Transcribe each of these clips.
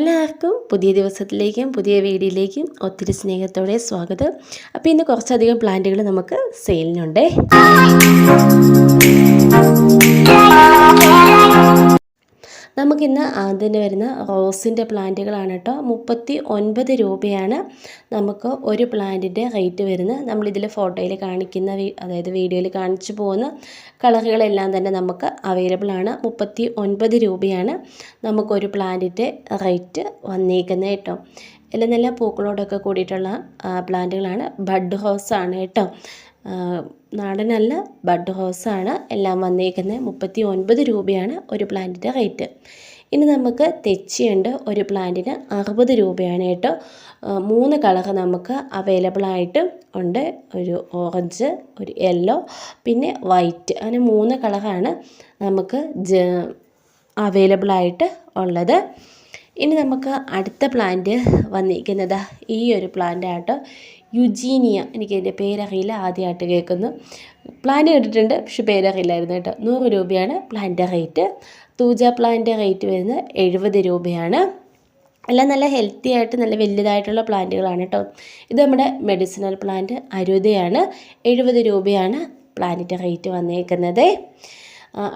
എല്ലാവർക്കും പുതിയ ദിവസത്തിലേക്കും പുതിയ വീഡിയോയിലേക്കും ഒത്തിരി സ്നേഹത്തോടെ സ്വാഗതം. അപ്പോൾ ഇന്ന് കുറച്ചധികം പ്ലാന്റുകൾ നമുക്ക് സെയിലിനുണ്ട്. നമുക്കിന്ന് ആദ്യം വരുന്ന റോസിന്റെ പ്ലാന്റുകളാണ് കേട്ടോ. മുപ്പത്തി ഒൻപത് രൂപയാണ് നമുക്ക് ഒരു പ്ലാന്റിന്റെ റേറ്റ് വരുന്നത്. നമ്മളിതിൽ ഫോട്ടോയിൽ കാണിക്കുന്ന അതായത് വീഡിയോയിൽ കാണിച്ചു പോകുന്ന കളറുകളെല്ലാം തന്നെ നമുക്ക് അവൈലബിൾ ആണ്. മുപ്പത്തി ഒൻപത് രൂപയാണ് നമുക്കൊരു പ്ലാന്റിന്റെ റേറ്റ് വന്നേക്കുന്നത് കേട്ടോ. എല്ലാം നല്ല പൂക്കളോടൊക്കെ കൂടിയിട്ടുള്ള പ്ലാന്റുകളാണ്. ബഡ് ഹൗസാണ് കേട്ടോ. നാടനല്ല ബഡ് ഹൗസാണ് എല്ലാം വന്നേക്കുന്നത് മുപ്പത്തി ഒൻപത് രൂപയാണ് ഒരു പ്ലാന്റിന്റെ റേറ്റ്. ഇനി നമുക്ക് തെച്ചിയുണ്ട്. ഒരു പ്ലാന്റിന് അറുപത് രൂപയാണ് കേട്ടോ. മൂന്ന് കളർ നമുക്ക് അവൈലബിൾ ആയിട്ട് ഉണ്ട്. ഒരു ഓറഞ്ച് ഒരു യെല്ലോ പിന്നെ വൈറ്റ് അങ്ങനെ മൂന്ന് കളറാണ് നമുക്ക് അവൈലബിൾ ആയിട്ട് ഉള്ളത്. ഇനി നമുക്ക് അടുത്ത പ്ലാന്റ് വന്നിരിക്കുന്നത് ഈ ഒരു പ്ലാന്റ് ആട്ടോ. യുജീനിയ എനിക്ക് എന്റെ പേരറിയില്ല ആദ്യമായിട്ട് കേൾക്കുന്നു. പ്ലാന്റ് കേട്ടിട്ടുണ്ട് പക്ഷെ പേരറിയില്ലായിരുന്നു കേട്ടോ. നൂറ് രൂപയാണ് plant rate thuja plant rate വരുന്നത് എഴുപത് രൂപയാണ്. എല്ലാം നല്ല ഹെൽത്തി ആയിട്ട് നല്ല വലുതായിട്ടുള്ള പ്ലാന്റുകളാണ് കേട്ടോ. ഇത് നമ്മുടെ മെഡിസിനൽ പ്ലാന്റ് അരുതയാണ്. എഴുപത് രൂപയാണ് പ്ലാന്റിന്റെ റേറ്റ് വന്നേക്കുന്നത്.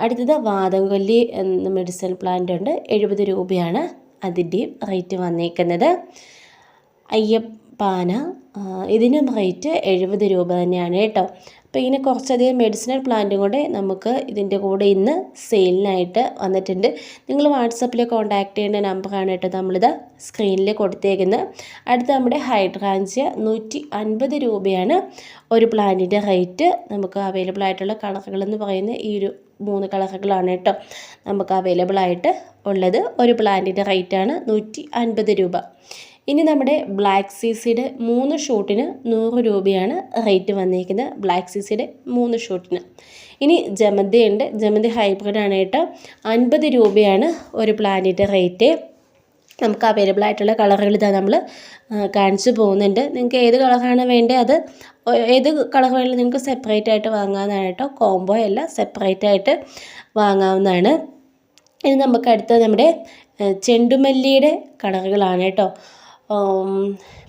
അടുത്തത് വാദംകൊല്ലി എന്ന മെഡിസിനൽ പ്ലാന്റ് ഉണ്ട്. എഴുപത് രൂപയാണ്. അതിന്റെയും റേറ്റ് വന്നേക്കുന്നത് അയ്യപ്പാന ഇതിനും റേറ്റ് എഴുപത് രൂപ തന്നെയാണ് കേട്ടോ. അപ്പോൾ ഇങ്ങനെ കുറച്ചധികം മെഡിസിനൽ പ്ലാന്റും കൂടെ നമുക്ക് ഇതിന്റെ കൂടെ ഇന്ന് സെയിലിനായിട്ട് വന്നിട്ടുണ്ട്. നിങ്ങൾ വാട്സപ്പിൽ കോൺടാക്ട് ചെയ്യേണ്ട നമ്പറാണ് കേട്ടോ നമ്മളിത് സ്ക്രീനിൽ കൊടുത്തേക്കുന്നത്. അടുത്ത നമ്മുടെ ഹൈഡ്രാഞ്ചിയ നൂറ്റി അൻപത് രൂപയാണ് ഒരു പ്ലാന്റിന്റെ റേറ്റ് നമുക്ക് അവൈലബിൾ ആയിട്ടുള്ള കളറുകളെന്ന് പറയുന്ന ഈ ഒരു മൂന്ന് കളറുകളാണ് കേട്ടോ നമുക്ക് അവൈലബിൾ ആയിട്ട് ഉള്ളത് ഒരു പ്ലാന്റിന്റെ റേറ്റാണ് നൂറ്റി അൻപത് രൂപ. ഇനി നമ്മുടെ ബ്ലാക്ക് സീസിയുടെ മൂന്ന് ഷൂട്ടിന് നൂറ് രൂപയാണ് റേറ്റ് വന്നിരിക്കുന്നത് ബ്ലാക്ക് സീസിയുടെ മൂന്ന് ഷൂട്ടിന്. ഇനി ജമന്തി ഉണ്ട് ജമന്തി ഹൈബ്രിഡ് ആണ് കേട്ടോ. അൻപത് രൂപയാണ് ഒരു പ്ലാന്റിന്റെ റേറ്റ്. നമുക്ക് അവൈലബിൾ ആയിട്ടുള്ള കളറുകൾ ഇതാ നമ്മൾ കാണിച്ചു പോകുന്നുണ്ട്. നിങ്ങൾക്ക് ഏത് കളറാണ് വേണ്ടത് അത് ഏത് കളർ വേണമെങ്കിലും നിങ്ങൾക്ക് സെപ്പറേറ്റ് ആയിട്ട് വാങ്ങാവുന്നതാണ് കേട്ടോ. കോംബോ അല്ല സെപ്പറേറ്റ് ആയിട്ട് വാങ്ങാവുന്നതാണ്. ഇനി നമുക്ക് അടുത്ത നമ്മുടെ ചെണ്ടുമല്ലിയുടെ കളറുകളാണ് കേട്ടോ.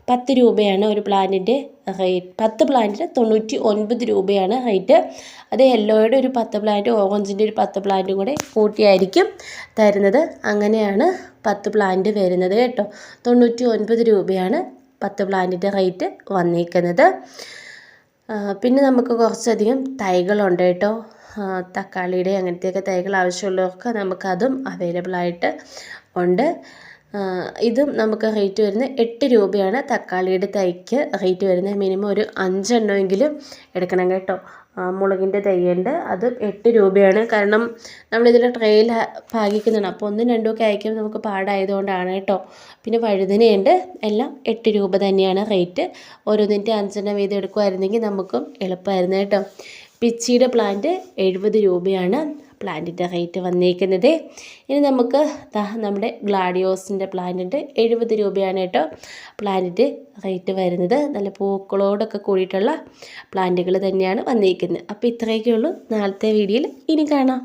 പത്ത് രൂപയാണ് ഒരു പ്ലാന്റിന്റെ റേറ്റ്. പത്ത് പ്ലാന്റിന് തൊണ്ണൂറ്റി ഒൻപത് രൂപയാണ് റേറ്റ്. അത് യെല്ലോയുടെ ഒരു പത്ത് പ്ലാന്റ് ഓറഞ്ചിന്റെ ഒരു പത്ത് പ്ലാന്റും കൂടെ കൂട്ടിയായിരിക്കും തരുന്നത്. അങ്ങനെയാണ് പത്ത് പ്ലാന്റ് വരുന്നത് കേട്ടോ. തൊണ്ണൂറ്റി ഒൻപത് രൂപയാണ് പത്ത് പ്ലാന്റിന്റെ റേറ്റ് വന്നിരിക്കുന്നത് പിന്നെ നമുക്ക് കുറച്ചധികം തൈകളുണ്ട് കേട്ടോ. തക്കാളിയുടെ അങ്ങനത്തെയൊക്കെ തൈകൾ ആവശ്യമുള്ളവർക്ക് നമുക്കതും അവൈലബിൾ ആയിട്ട് ഉണ്ട്. ഇതും നമുക്ക് റേറ്റ് വരുന്നത് എട്ട് രൂപയാണ്. തക്കാളിയുടെ തൈക്ക് റേറ്റ് വരുന്നത് മിനിമം ഒരു അഞ്ചെണ്ണമെങ്കിലും എടുക്കണം കേട്ടോ. മുളകിന്റെ തൈയുണ്ട്. അത് എട്ട് രൂപയാണ്. കാരണം നമ്മളിതിൽ ട്രെയിൽ പാകിക്കുന്നുണ്ട് അപ്പോൾ ഒന്നും രണ്ടും ഒക്കെ അയക്കുമ്പോൾ നമുക്ക് പാടായതുകൊണ്ടാണ് കേട്ടോ. പിന്നെ വഴുതനയുണ്ട്. എല്ലാം എട്ട് രൂപ തന്നെയാണ് റേറ്റ് ഓരോന്നിന്റെ അഞ്ചെണ്ണം വീതം എടുക്കുമായിരുന്നെങ്കിൽ നമുക്കും എളുപ്പമായിരുന്നു കേട്ടോ. പിച്ചിയുടെ പ്ലാന്റ് എഴുപത് രൂപയാണ് പ്ലാന്റിന്റെ റേറ്റ് വന്നിരിക്കുന്നത് ഇനി നമുക്ക് നമ്മുടെ ഗ്ലാഡിയോസിന്റെ പ്ലാന്റിന്റെ എഴുപത് രൂപയാണ് കേട്ടോ പ്ലാന്റിന്റെ റേറ്റ് വരുന്നത്. നല്ല പൂക്കളോടൊക്കെ കൂടിയിട്ടുള്ള പ്ലാന്റുകൾ തന്നെയാണ് വന്നിരിക്കുന്നത് അപ്പോൾ ഇത്രയൊക്കെ ഉള്ളൂ നാളത്തെ വീഡിയോയിൽ ഇനി കാണാം.